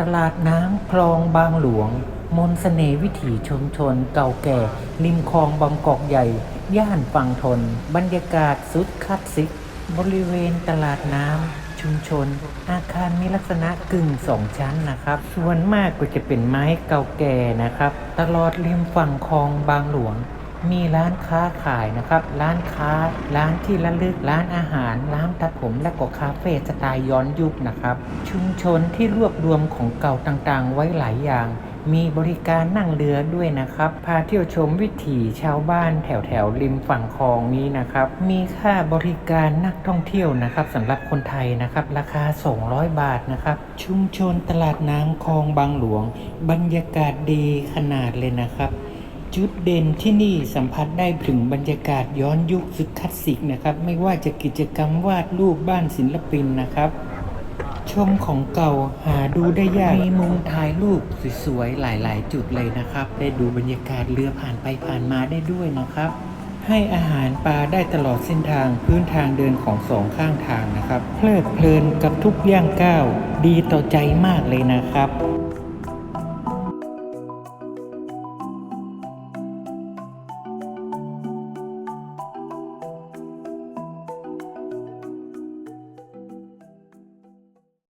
ตลาดน้ำคลองบางหลวง มนต์เสน่ห์วิถีชุมชนเก่าแก่ ริมคลองบางกอกใหญ่ ย่านฝั่งทน บรรยากาศสุดคลาสสิก บริเวณตลาดน้ำชุมชน อาคารมีลักษณะกึ่งสองชั้นนะครับ ส่วนมากก็จะเป็นไม้เก่าแก่นะครับ ตลอดริมฝั่งคลองบางหลวง มีร้านค้าขายนะครับ ร้านค้า ร้านที่ระลึก ร้านอาหาร ร้านตัดผมและก็คาเฟ่สไตล์ย้อนยุคนะครับ ชุมชนที่รวบรวมของเก่าต่างๆ ไว้หลายอย่าง มีบริการนั่งเรือด้วยนะครับ พาเที่ยวชมวิถีชาวบ้านแถวแถวๆริมฝั่งคลองนี้นะครับ มีค่าบริการนักท่องเที่ยวนะครับสำหรับคนไทยนะครับ ราคา 200 บาทนะครับ ชุมชนตลาดน้ำคลองบางหลวง บรรยากาศดีขนาดเลยนะครับ จุดเด่นที่นี่สัมผัสได้ถึงบรรยากาศย้อนยุคสุดคลาสสิกนะครับ ไม่ว่าจะกิจกรรมวาดรูปบ้านศิลปินนะครับ ชมของเก่าหาดูได้ยาก มีมุมถ่ายรูปสวยๆ หลายๆ จุดเลยนะครับ ได้ดูบรรยากาศเรือผ่านไปผ่านมาได้ด้วยนะครับ ให้อาหารปลาได้ตลอดเส้นทางพื้นทางเดินของสองข้างทางนะครับ เพลิดเพลินกับทุกย่างก้าวดีต่อใจมากเลยนะครับ